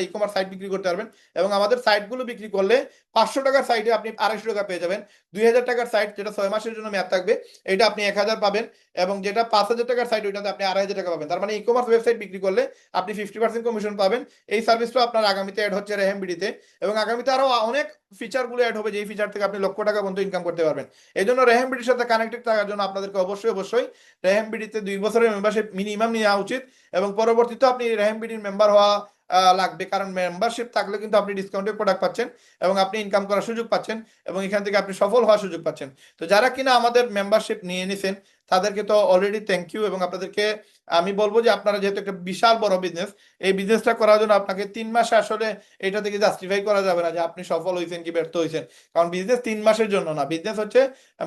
E commerce site বিক্রি করতে পারবেন এবং আমাদের সাইটগুলো বিক্রি করলে পাঁচশো টাকার সাইটে আপনি আড়াইশো টাকা পেয়ে যাবেন। দুই হাজার টাকার সাইট যেটা ছয় মাসের জন্য মেয়াদ থাকবে, এটা আপনি এক হাজার পাবেন এবং যেটা পাঁচ হাজার টাকার সাইট ওইটাতে আপনি আড়াই হাজার টাকা পাবেন। তার মানে ই কমার্স ওয়েবসাইট বিক্রি করলে আপনি ফিফটি পার্সেন্ট কমিশন পাবেন। এই সার্ভিসটা আপনার আগামীতে অ্যাড হচ্ছে রেহেমবিডিতে এবং আগামীতে আরও অনেক ফিচারগুলো অ্যাড হবে যেই ফিচার থেকে আপনি লক্ষ টাকা পর্যন্ত ইনকাম করতে পারবেন। এই জন্য রেহেমবিডির সাথে কানেক্টেড থাকার জন্য আপনাদেরকে অবশ্যই অবশ্যই রেহেমবিডিতে দুই বছরের মেম্বারশিপ মিনিমাম নেওয়া উচিত এবং পরবর্তীতে আপনি রেহেমবিডির মেম্বার হওয়া লাগবে। কারণ মেম্বারশিপ থাকলে কিন্তু আপনি ডিসকাউন্টেড প্রোডাক্ট পাচ্ছেন এবং আপনি ইনকাম করার সুযোগ পাচ্ছেন এবং এখান থেকে আপনি সফল হওয়ার সুযোগ পাচ্ছেন। তো যারা কিনা আমাদের মেম্বারশিপ নিয়ে নিছেন, তাদেরকে তো অলরেডি থ্যাংক ইউ এবং আপনাদেরকে আমি বলব যে আপনারা যেহেতু একটা বিশাল বড় বিজনেস এই বিজনেসটা করার জন্য আপনাকে তিন মাসে আসলে এটা থেকে জাস্টিফাই করা যাবে না যে আপনি সফল হয়েছেন কি ব্যর্থ হয়েছেন কারণ বিজনেস তিন মাসের জন্য না। বিজনেস হচ্ছে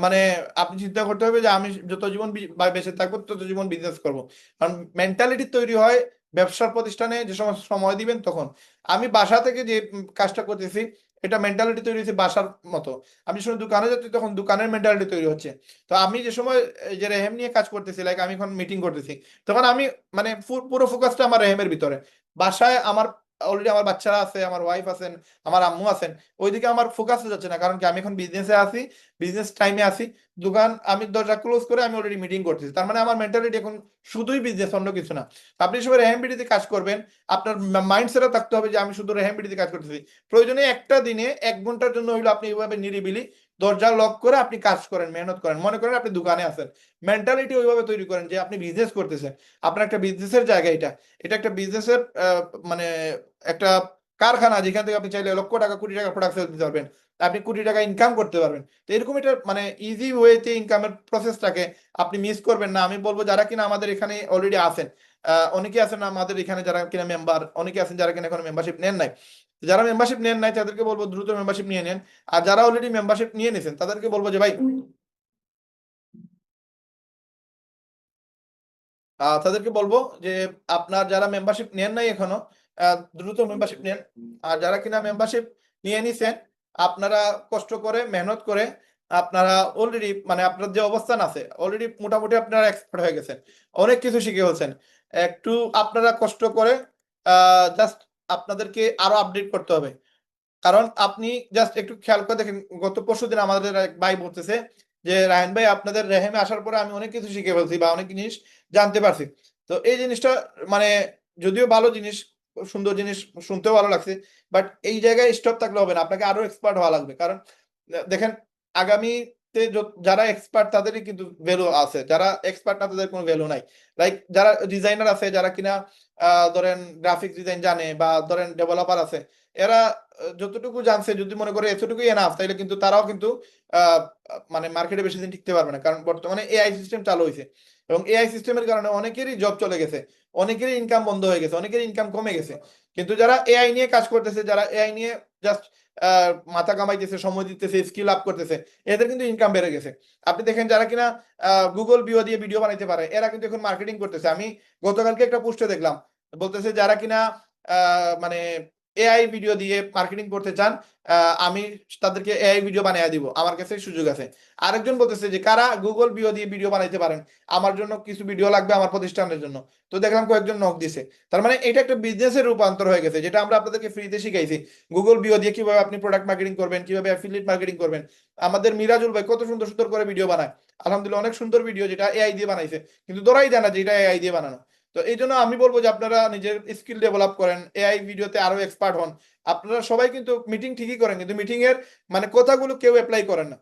মানে আপনি চিন্তা করতে হবে যে আমি যত জীবন বেঁচে থাকব তত জীবন বিজনেস করব। কারণ মেন্টালিটি তৈরি হয় ব্যবসার প্রতিষ্ঠানে যে সমস্ত সময় দিবেন তখন। আমি বাসা থেকে যে কাজটা করতেছি, এটা মেন্টালিটি তৈরি হচ্ছে বাসার মতো। আমি যখন দোকানে যাচ্ছি, তখন দোকানের মেন্টালিটি তৈরি হচ্ছে। তো আমি যে সময় যে রেহেম নিয়ে কাজ করতেছি লাইক আমি এখন মিটিং করতেছি, তখন আমি মানে পুরো ফোকাসটা আমার রেহেমের ভিতরে। বাসায় আমার অলরেডি আমার বাচ্চারা আছে, আমার ওয়াইফ আছেন, আমার আম্মু আছেন, ওইদিকে আমার ফোকাস যাচ্ছে না। কারণ কি, আমি এখন বিজনেসে আছি বিজনেস টাইমে আছি, দোকান আমি দরজা ক্লোজ করে আমি অলরেডি মিটিং করতেছি। তার মানে আমার মেন্টালিটি এখন শুধুই বিজনেস অন্য কিছু না। আপনি সবাই রেহেমবিডিতে কাজ করবেন, আপনার মাইন্ড সেটও থাকতে হবে যে আমি শুধু রেহেমবিডিতে কাজ করতেছি। প্রয়োজনে একটা দিনে এক ঘণ্টার জন্য হইল আপনি এইভাবে নিরিবিলি দরজা লক করে আপনি কাজ করেন, মেহনত করেন। মনে করেন আপনি দোকানে আসেন মেন্টালিটি ওইভাবে তৈরি করেন যে আপনি বিজনেস করতেছেন। আপনার একটা বিজনেসের জায়গা এটা। এটা একটা বিজনেসের মানে একটা কারখানা যেখান থেকে আপনি চাইলে লক্ষ টাকা, কোটি টাকা প্রোডাক্ট সেল দিতে পারবেন। আপনি কোটি টাকা ইনকাম করতে পারবেন। তো এরকম এটা মানে ইজি ওয়েতে ইনকামের প্রসেসটাকে আপনি মিস করবেন না। আমি বলব যারা কিনা আমাদের এখানে অলরেডি আছেন অনেকে আছেন আমাদের এখানে যারা কিনা মেম্বার অনেকে আছেন যারা কিনা এখন মেম্বারশিপ নেন নাই। যারা মেম্বারশিপ নেন নাই, তাদেরকে বলব দ্রুত মেম্বারশিপ নিয়ে নেন। আর যারা অলরেডি মেম্বারশিপ নিয়ে নিয়েছেন তাদেরকে বলব যে ভাই তাদেরকে বলব যে আপনার যারা মেম্বারশিপ নেন নাই এখনও দ্রুত মেম্বারশিপ নেন। আর যারা কিনা মেম্বারশিপ নিয়ে নিছেন আপনারা কষ্ট করে, মেহনত করে আপনারা অলরেডি মানে আপনার যে অবস্থান আছে অলরেডি মোটামুটি আপনারা এক্সপার্ট হয়ে গেছেন। অনেক কিছু শিখে হচ্ছেন একটু আপনারা কষ্ট করে জাস্ট আপনাদেরকে আরও আপডেট করতে হবে। কারণ আপনি জাস্ট একটু খেয়াল করে দেখেন, গত পরশু দিন আমাদের এক ভাই বলতেছে যে রায়ন ভাই, আপনাদের রেহেমে আসার পরে আমি অনেক কিছু শিখে ফেলছি বা অনেক জিনিস জানতে পারছি। তো এই জিনিসটা মানে যদিও ভালো জিনিস সুন্দর জিনিস শুনতেও ভালো লাগছে। বাট এই জায়গায় স্টপ থাকলে হবে না। আপনাকে আরও এক্সপার্ট হওয়া লাগবে। কারণ দেখেন, আগামীতে যারা এক্সপার্ট তাদেরই কিন্তু ভ্যালু আছে। যারা এক্সপার্ট না, তাদের কোনো ভ্যালু নাই। লাইক যারা ডিজাইনার আছে, যারা কিনা ধরেন গ্রাফিক ডিজাইন জানে বা ধরেন ডেভেলপার আছে, এরা যতটুকু জানছে, যদি মনে করে এতটুকুই এনাফ তাইলে কিন্তু তারাও কিন্তু মানে মার্কেটে বেশি দিন টিকতে পারবে না। কারণ বর্তমানে এআই সিস্টেম চালু হয়েছে এবং এআই সিস্টেমের কারণে অনেকেরই জব চলে গেছে। অনেকেরই ইনকাম বন্ধ হয়ে গেছে, অনেকের ইনকাম কমে গেছে। কিন্তু যারা এআই নিয়ে কাজ করতেছে, যারা এআই নিয়ে জাস্ট মাথা কামাইতেছে, সময় দিতেছে স্কিল আপ করতেছে, এদের কিন্তু ইনকাম বেড়ে গেছে। আপনি দেখেন যারা কিনা গুগল বিও দিয়ে ভিডিও বানাইতে পারে, এরা কিন্তু এখন মার্কেটিং করতেছে। আমি গতকালকে একটা পোস্টে দেখলাম, বলতেছে যারা কিনা মানে এআই ভিডিও দিয়ে মার্কেটিং করতে চান আমি তাদেরকে এআই ভিডিও বানিয়ে দিব। আমার কাছে সুযোগ আছে। আরেকজন বলতেছে যে, কারা গুগল ভিও দিয়ে ভিডিও বানাইতে পারেন? আমার জন্য কিছু ভিডিও লাগবে আমার প্রতিষ্ঠানের জন্য। তো দেখলাম কয়েকজন নক দিছে। তার মানে এটা একটা বিজনেসের রূপান্তর হয়ে গেছে, যেটা আমরা আপনাদেরকে ফ্রিতে শিখাইছি। গুগল ভিও দিয়ে কীভাবে আপনি প্রোডাক্ট মার্কেটিং করবেন, কীভাবে অ্যাফিলিয়েট মার্কেটিং করবেন। আমাদের মিরাজুল ভাই কত সুন্দর সুন্দর করে ভিডিও বানায়। আলহামদুলিল্লাহ অনেক সুন্দর ভিডিও যেটা এআই দিয়ে বানাইছে। কিন্তু ধরাই জানা যে এটা এআই দিয়ে বানানো। তো এই জন্য আমি বলব যে আপনারা নিজের স্কিল ডেভেলপ করেন এআই ভিডিওতে আরও এক্সপার্ট হন। আপনারা সবাই কিন্তু মিটিং ঠিকই করেন, কিন্তু মিটিং এর মানে কথাগুলো কেউ অ্যাপ্লাই করেন না।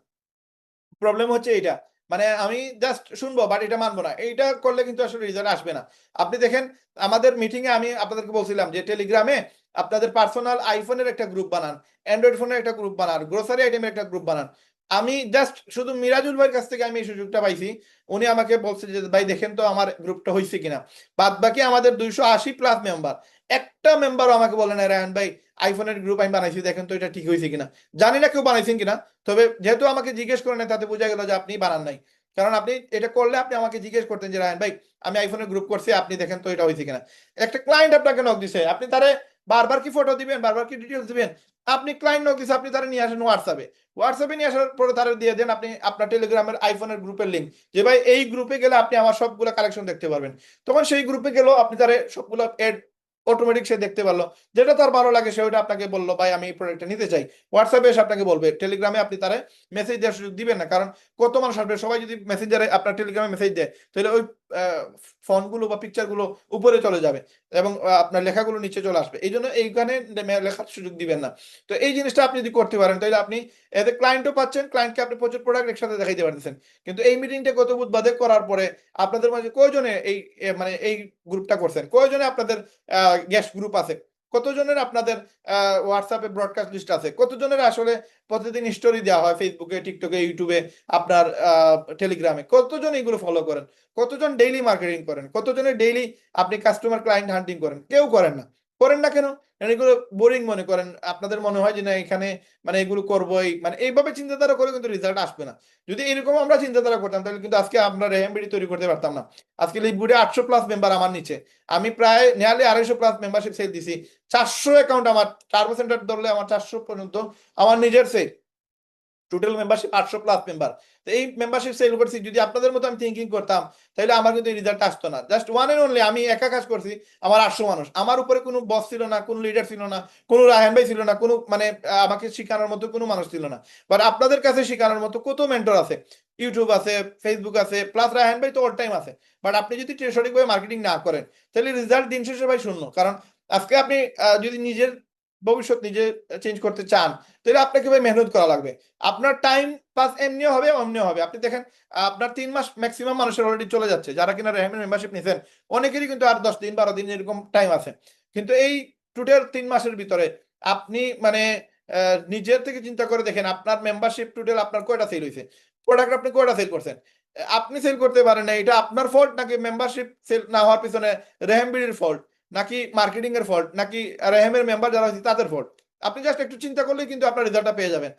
প্রবলেম হচ্ছে এইটা। মানে আমি জাস্ট শুনব বাট এটা মানবো না। এইটা করলে কিন্তু আসলে রেজাল্ট আসবে না। আপনি দেখেন, আমাদের মিটিং এ আমি আপনাদেরকে বলছিলাম যে টেলিগ্রামে আপনাদের পার্সোনাল আইফোনের একটা গ্রুপ বানান অ্যান্ড্রয়েড ফোনের একটা গ্রুপ বানান গ্রোসারি আইটেমের একটা গ্রুপ বানান। আমি জাস্ট শুধু মিরাজুল ভাইয়ের কাছ থেকে আমি এই সুযোগটা পাইছি। উনি আমাকে বলছে যে, ভাই, দেখেন তো আমার গ্রুপটা হয়েছে কিনা। বাদ বাকি আমাদের দুইশো আশি প্লাস মেম্বার একটা মেম্বারও আমাকে বলে না রায়ন ভাই আইফোনের গ্রুপ আমি বানাইছি, দেখেন তো এটা ঠিক হয়েছে কিনা। জানি না কেউ বানাইছেন কিনা, তবে যেহেতু আমাকে জিজ্ঞেস করে না তাতে বোঝা গেল যে আপনি বানান নাই। কারণ আপনি এটা করলে আপনি আমাকে জিজ্ঞেস করতেন যে, রায়ন ভাই, আমি আইফোনের গ্রুপ করছি, আপনি দেখেন তো এটা হয়েছে কিনা। একটা ক্লায়েন্ট আপনাকে নক দিছে। আপনি তারে বারবার কি ফটো দিবেন? বারবার কি ডিটেলস দিবেন? আপনি ক্লায়েন্ট দিছে, আপনি তারা নিয়ে আসেন হোয়াটসঅ্যাপে হোয়াটসঅ্যাপে নিয়ে আসার পরে তারা দিয়ে দেন আপনি আপনার টেলিগ্রামের আইফোনের গ্রুপের লিঙ্ক যে ভাই, এই গ্রুপে গেলে আপনি আমার সবগুলো কালেকশন দেখতে পারবেন। তখন সেই গ্রুপে গেলেও আপনি তারে সবগুলো এড অটোমেটিক সে দেখতে পারল। যেটা তার ভালো লাগে, সে ওটা আপনাকে বলল, ভাই, আমি এই প্রোডাক্টটা নিতে চাই। হোয়াটসঅ্যাপে এসে আপনাকে বলবে টেলিগ্রামে আপনি তারা মেসেজ দেওয়ার সুযোগ দিবেন না। কারণ কত মানুষ আসবে? সবাই যদি মেসেঞ্জারে আপনার টেলিগ্রামে মেসেজ দেয়, তাহলে ওই ফোনগুলো বা পিকচারগুলো উপরে চলে যাবে এবং আপনার লেখাগুলো নিচে চলে আসবে। এই জন্য এইখানে লেখার সুযোগ দিবেন না। তো এই জিনিসটা আপনি যদি করতে পারেন, তাহলে আপনি এতে ক্লায়েন্টও পাচ্ছেন ক্লায়েন্টকে আপনি প্রচুর প্রোডাক্ট একসাথে দেখাইতে পারতেছেন। কিন্তু এই মিটিংটা গত বুধবাদে করার পরে আপনাদের মাঝে কয়জনে এই মানে এই গ্রুপটা করছেন? কয়জনে আপনাদের গ্যাস গ্রুপ আছে? কতজনের আপনাদের হোয়াটসঅ্যাপে ব্রডকাস্ট লিস্ট আছে? কতজনের আসলে প্রতিদিন স্টোরি দেওয়া হয় ফেসবুকে টিকটকে ইউটিউবে আপনার টেলিগ্রামে কতজন এগুলো ফলো করেন? কতজন ডেইলি মার্কেটিং করেন? কতজনের ডেইলি আপনি কাস্টমার ক্লায়েন্ট হান্টিং করেন? কেউ করেন না। করেন না কেন? এগুলো বোরিং মনে করেন। আপনাদের মনে হয় যে, না, এখানে মানে এগুলো করবোই। মানে এইভাবে চিন্তাধারা করে কিন্তু রেজাল্ট আসবে না। যদি এরকম আমরা চিন্তাধারা করতাম, তাহলে কিন্তু আজকে আমরা রেহেমবিডি তৈরি করতে পারতাম না। আজকে লিপগুডে আটশো প্লাস মেম্বার আমার নিচে। আমি প্রায় নিয়ারলি আড়াইশো প্লাস মেম্বারশিপ সেল দিছি। চারশো অ্যাকাউন্ট আমার টার্বো সেন্টার ধরলে আমার চারশো পর্যন্ত আমার নিজের সেল টোটাল মেম্বারশিপ আটশো প্লাস মেম্বার তো এই মেম্বারশিপ সেল করছি, যদি আপনাদের মতো আমি থিঙ্কিং করতাম, তাহলে আমার কিন্তু রেজাল্ট আসতো না। জাস্ট ওয়ান এন্ড অনলি আমি একা কাজ করছি, আমার আটশো মানুষ। আমার উপরে কোনো বস ছিল না, কোনো লিডার ছিল না, কোনো রায়হান ভাই ছিল না, কোনো মানে আমাকে শেখানোর মতো কোনো মানুষ ছিল না। বাট আপনাদের কাছে শেখানোর মতো কত মেন্টর আছে? ইউটিউব আছে ফেসবুক আছে প্লাস রায়হান ভাই তো অল টাইম আছে। বাট আপনি যদি সঠিকভাবে মার্কেটিং না করেন, তাহলে রেজাল্ট দিন শেষে ভাই শূন্য। কারণ আজকে আপনি যদি নিজের ভবিষ্যৎ নিজে চেঞ্জ করতে চান, তাহলে আপনাকে ভাই মেহনত করা লাগবে। আপনার টাইম পাস এমনিও হবে, অমনিও হবে। আপনি দেখেন, আপনার তিন মাস ম্যাক্সিমাম মানুষের অলরেডি চলে যাচ্ছে। যারা কিনা রেহমের মেম্বারশিপ নিছেন, অনেকেরই কিন্তু আর দশ দিন, বারো দিন এরকম টাইম আছে। কিন্তু এই টোটাল তিন মাসের ভিতরে আপনি মানে নিজের থেকে চিন্তা করে দেখেন, আপনার মেম্বারশিপ টোটাল আপনার কয়টা সেল হয়েছে প্রোডাক্ট আপনি কয়টা সেল করছেন? আপনি সেল করতে পারেন না, এটা আপনার ফল্ট নাকি মেম্বারশিপ সেল না হওয়ার পিছনে রেহেমবিডির ফল্ট নাকি মার্কেটিং এর ফল্ট নাকি রেহেমের মেম্বার যারা হয়েছে তাদের ফল্ট আপনি জাস্ট একটু চিন্তা করলেই কিন্তু আপনার রেজাল্টটা পেয়ে যাবেন।